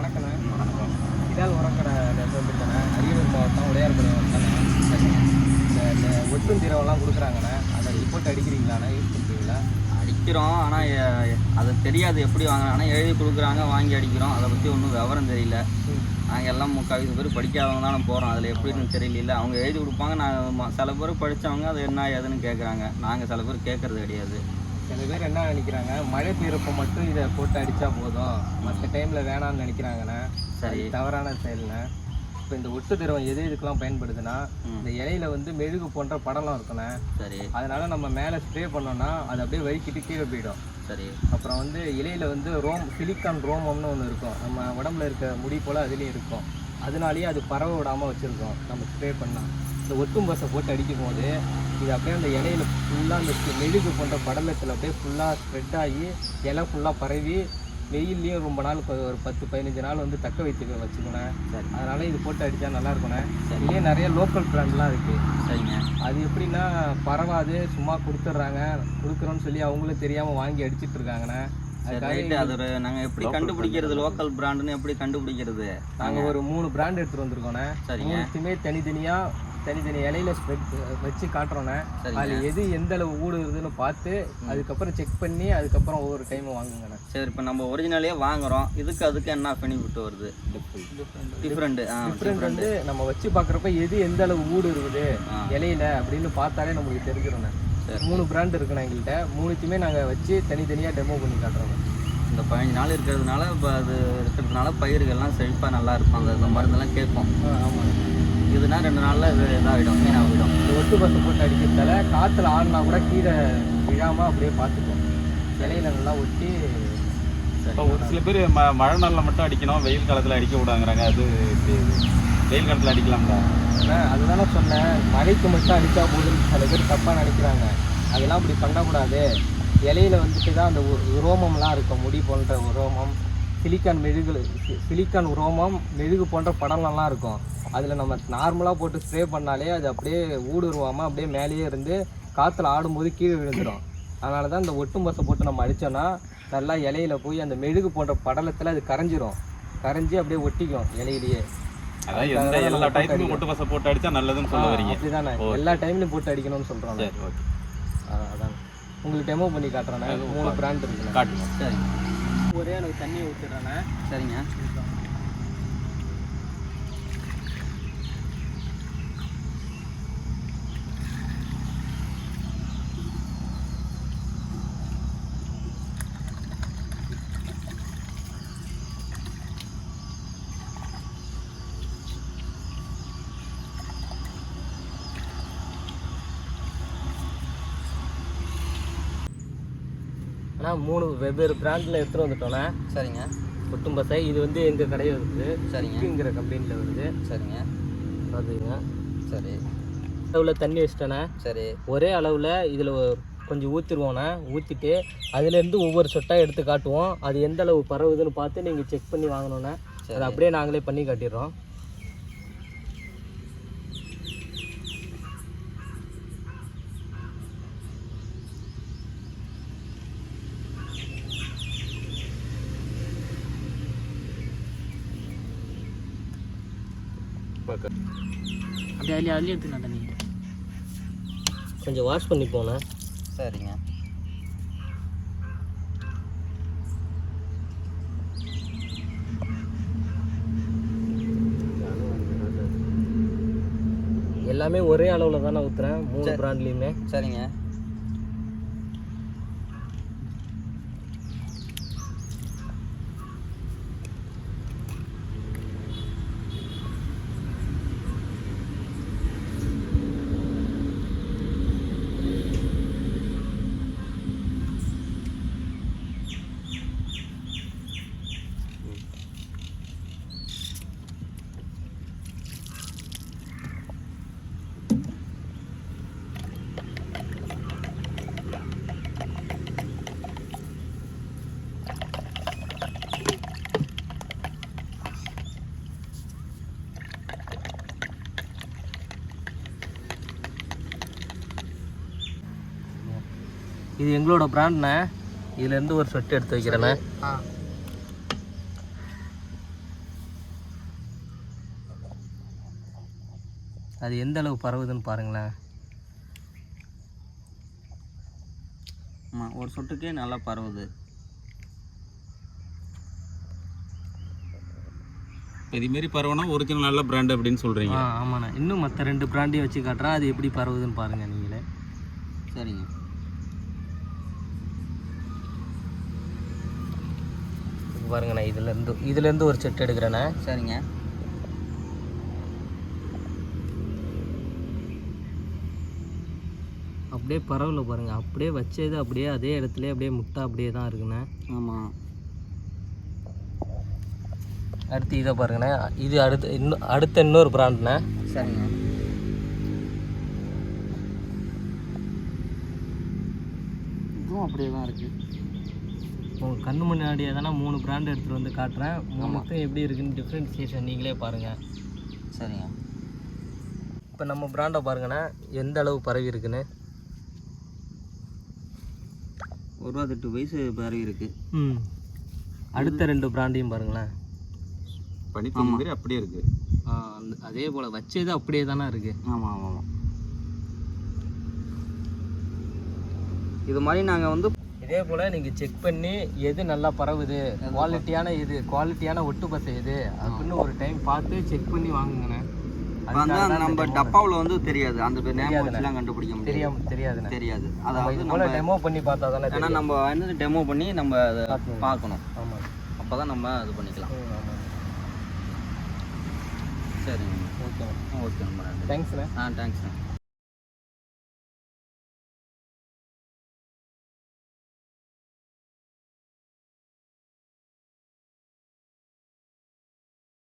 வணக்கண்ணே இதால் உரக்கடையிலேருந்து வந்துருக்கேண்ணே அரியலூர் மாவட்டம் உடையார்பாளையம் வந்தேண்ணே இந்த ஒட்டும் திரவம்லாம் கொடுக்குறாங்கண்ணே. அதை ரிப்போர்ட் அடிக்கிறீங்களாண்ணே யூஸ் பண்ணுறீங்களா அடிக்கிறோம். ஆனால் அது தெரியாது எப்படி ஆனால் எழுதி கொடுக்குறாங்க வாங்கி அடிக்கிறோம். அதை பற்றி ஒன்றும் விவரம் தெரியல. நாங்கள் எல்லாம் முக்கால் பேர் படிக்காதவங்க தானே போகிறோம் அதில் எப்படின்னு தெரியல. அவங்க எழுதி கொடுப்பாங்க. நான் சில பேர் படித்தவங்க அது என்ன ஏதுன்னு கேட்குறாங்க நாங்கள் சில பேர் கேட்குறது கிடையாது. சில பேர் என்ன நினைக்கிறாங்க? மழை பெய்யறப்ப மட்டும் இதை போட்டு அடித்தா போதும். மற்ற டைமில் வேணாம்னு நினைக்கிறாங்கண்ணே. சரி. தவறான செயல்ண்ணே. இப்போ இந்த ஒட்டு திரவம் எது இதுக்கெல்லாம் பயன்படுதுன்னா. இந்த இலையில வந்து மெழுகு போன்ற படம்லாம் இருக்குண்ணே. சரி. அதனால நம்ம மேலே ஸ்ப்ரே பண்ணோம்னா அது அப்படியே வலிக்கிட்டு கீழே போயிடும். சரி. அப்புறம் வந்து இலையில வந்து ரோம் சிலிக்கான் ரோமம்னு ஒன்று இருக்கும். நம்ம உடம்புல இருக்க முடி போல் அதுலேயும் இருக்கும். அதனாலேயே அது பரவ விடாமல் வச்சுருக்கோம். நம்ம ஸ்ப்ரே பண்ணால் இந்த ஒட்டும் பஸ்ஸை போட்டு அடிக்கும் போது இது அப்படியே அந்த இலையில ஃபுல்லாக அந்த மெழுகு போன்ற படலத்தில் அப்படியே ஃபுல்லாக ஸ்ப்ரெட் ஆகி இலை ஃபுல்லாக பரவி வெயில்லையும் ரொம்ப நாள் ஒரு பத்து பதினஞ்சு நாள் வந்து தக்க வைத்து வச்சுக்கணும் அதனால இது போட்டு அடித்தா நல்லா இருக்குண்ணே இதுலேயே நிறைய லோக்கல் பிராண்ட்லாம் இருக்குது சரிங்க. அது எப்படின்னா பரவாது சும்மா கொடுத்துட்றாங்க. கொடுக்குறோன்னு சொல்லி அவங்களும் தெரியாமல் வாங்கி அடிச்சிட்டு இருக்காங்கண்ணே. அது நாங்கள் எப்படி கண்டுபிடிக்கிறது லோக்கல் பிராண்டுன்னு எப்படி கண்டுபிடிக்கிறது? நாங்கள் ஒரு மூணு பிராண்ட் எடுத்துகிட்டு வந்திருக்கோண்ணே. சரிங்க. மூணுத்தையுமே தனித்தனியாக தனித்தனி இலையில ஸ்ப்ரெட் வச்சு காட்டுறோண்ணே சரிங்க. அதில் எது எந்த அளவு ஊடுருதுன்னு பார்த்து அதுக்கப்புறம் செக் பண்ணி அதுக்கப்புறம் ஒவ்வொரு டைம் வாங்குங்கண்ணே. சரி இப்போ நம்ம ஒரிஜினலே வாங்குறோம். இதுக்கு அதுக்கு என்ன பெனிஃபிட் வருது? டிஃப்ரெண்ட் டிஃப்ரெண்ட் வந்து நம்ம வச்சு பார்க்குறப்ப எது எந்த அளவு ஊடு இருக்குது ஆ. இலையில அப்படின்னு பார்த்தாலே நமக்கு தெரிஞ்சிடும்ண்ணே சரி. மூணு பிராண்ட் இருக்குண்ணே எங்கள்கிட்ட மூணுத்தையுமே நாங்கள் வச்சு தனித்தனியாக டெமோ பண்ணி காட்டுறோம். இந்த பதினஞ்சு நாள் இருக்கிறதுனால இப்போ அது இருக்கிறதுனால பயிர்கள்லாம் செழிப்பாக நல்லா இருக்கும். அந்த இந்த மருந்தெல்லாம் கேட்கும் ஆமாம் இதுனா ரெண்டு நாளில் இது இதாகிடும் வீணாகிடும். இந்த ஒட்டு பசை போட்டு அடிக்கிறதால காற்றுல ஆடினா கூட கீழே விழாமல் அப்படியே பார்த்துப்போம் இலையில நல்லா ஒட்டி இப்போ ஒரு சில பேர் ம மழை நாளில் மட்டும் அடிக்கணும் வெயில் காலத்தில் அடிக்க விடாங்கிறாங்க அது? வெயில் காலத்தில் அடிக்கலாம்ல? அதுதானே சொன்னேன். மழைக்கு மட்டும் அடித்தா போதுன்னு சில பேர் தப்பாக நினைக்கிறாங்க. அதெல்லாம் அப்படி பண்ணக்கூடாது. இலையில வந்துட்டு தான் அந்த உரோமம்லாம் இருக்கும். முடி போன்ற உரோமம். சிலிக்கான் மெழுகு சிலிக்கான் உரோமம் மெழுகு போன்ற படம்லாம் இருக்கும். அதில் நம்ம நார்மலாக போட்டு ஸ்ப்ரே பண்ணாலே அது அப்படியே ஊடுருவாமல் அப்படியே மேலேயே இருந்து காற்றுல ஆடும்போது கீழே விழுந்துடும் அதனால தான் இந்த ஒட்டும் பசை போட்டு நம்ம அடித்தோன்னா நல்லா இலையில போய் அந்த மெழுகு போன்ற படலத்தில் அது கரைஞ்சிரும். கரைஞ்சி அப்படியே ஒட்டிக்கும் இலையிலேயே. எல்லா ஒட்டு பசை போட்டு அடிச்சா நல்லதுன்னு சொல்ல வரீங்க. அப்படிதானே. எல்லா டைம்லையும் போட்டு அடிக்கணும்னு ஓகே. அதான். உங்களுக்கு டெமோ பண்ணி காட்டுறேண்ணே மூணு பிராண்ட் இருக்குண்ணே காட்டுங்க. சரி. ஒரே அளவு தண்ணி ஊற்றிடுறேண்ணே சரிங்க. அண்ணா மூணு வெவ்வேறு பிராண்டில் எடுத்துகிட்டு வந்துட்டோண்ணே சரிங்க. ஒட்டும் பசை இது வந்து எங்கள் கடையில் வருது. சரிங்க. கிங்கிற கம்பெனியில் வருது. சரிங்க. பார்த்துக்குங்க சரி. அளவில் தண்ணி வச்சிட்டேண்ணே சரி. ஒரே அளவில் இதில் கொஞ்சம் ஊற்றிடுவோண்ணே ஊற்றிட்டு அதுலேருந்து ஒவ்வொரு சொட்டாக எடுத்து காட்டுவோம். அது எந்த அளவு பரவுதுன்னு பார்த்து நீங்கள் செக் பண்ணி வாங்கணுண்ணே அதை அப்படியே நாங்களே பண்ணி காட்டிடுறோம். அப்படியே அதுலேயே அதுலேயே எடுத்துக்கலாம் தண்ணி கொஞ்சம் வாஷ் பண்ணி போனேன் சரிங்க. எல்லாமே ஒரே அளவில் தானே ஊற்றுறேன் மூணு பிராண்ட்லேயுமே சரிங்க. இது எங்களோட பிராண்ட்ண்ணே இதுலேருந்து ஒரு ஷர்ட் எடுத்து வைக்கிறேண்ணே. அது எந்த அளவு பரவுதுன்னு பாருங்களேன். ஆமாம் ஒரு சொட்டுக்கே நல்லா பரவுது. இதுமாரி பரவுனா ஒரிஜினல் நல்ல பிராண்டு அப்படின்னு சொல்கிறீங்க ஆமாண்ணா. இன்னும் மற்ற ரெண்டு பிராண்டையும் வச்சு காட்டுறேன் அது எப்படி பரவுதுன்னு பாருங்கள் நீங்களே. சரிங்க. பாருங்கண்ணா இதுலேருந்து இதுலேருந்து ஒரு செட் எடுக்கிறேண்ணே சரிங்க. அப்படியே பரவல பாருங்கள் அப்படியே வச்சது அப்படியே அதே இடத்துல அப்படியே முட்டை அப்படியே தான் இருக்குண்ணே. ஆமாம் அடுத்து இதை பாருங்கண்ணே இது அடுத்து இன்னும் அடுத்த இன்னொரு பிராண்ட்ண்ணே சரிங்க. இதுவும் அப்படியே தான் இருக்குது உங்கள் கண்ணு முன்னாடியே தானே மூணு பிராண்ட் எடுத்துகிட்டு வந்து காட்டுறேன். மூணுக்கும் எப்படி இருக்குன்னு டிஃப்ரென்சியேஷன் நீங்களே பாருங்கள் சரிங்க. இப்போ நம்ம பிராண்டை பாருங்கண்ணே. எந்த அளவு பரவி இருக்குன்னு. ஒரு ரூபா எட்டு வயசு பரவி இருக்கு. ம். அடுத்த ரெண்டு பிராண்டையும் பாருங்களேன். பனித்தண்ணி மாதிரி அப்படியே இருக்கு. ஆ, அந்த அதே போல் வச்சது அப்படியே தானே இருக்குது ஆமாம் ஆமாம் ஆமாம் இது மாதிரி நாங்கள் வந்து இதே போல் நீங்கள் செக் பண்ணி எது நல்லா பரவுது குவாலிட்டியான இது குவாலிட்டியான ஒட்டு பசை எது அப்படின்னு ஒரு டைம் பார்த்து செக் பண்ணி வாங்குங்கண்ணே. அந்த நம்ம டப்பாவில் வந்து தெரியாது. அந்த நேம் வச்சுலாம் கண்டுபிடிக்க முடியாது. தெரியாம தெரியாது. நம்ம அதாவது இது போல் டெமோ பண்ணி பார்த்தா தானே ஏன்னா நம்ம வந்து டெமோ பண்ணி நம்ம அதை பார்க்கணும். ஆமாம் அப்போ தான் நம்ம இது பண்ணிக்கலாம். சரிங்க. ஓகே. ஓகே ரொம்ப நன்றி. தேங்க்ஸ்ண்ணே ஆ தேங்க்ஸ்ண்ணே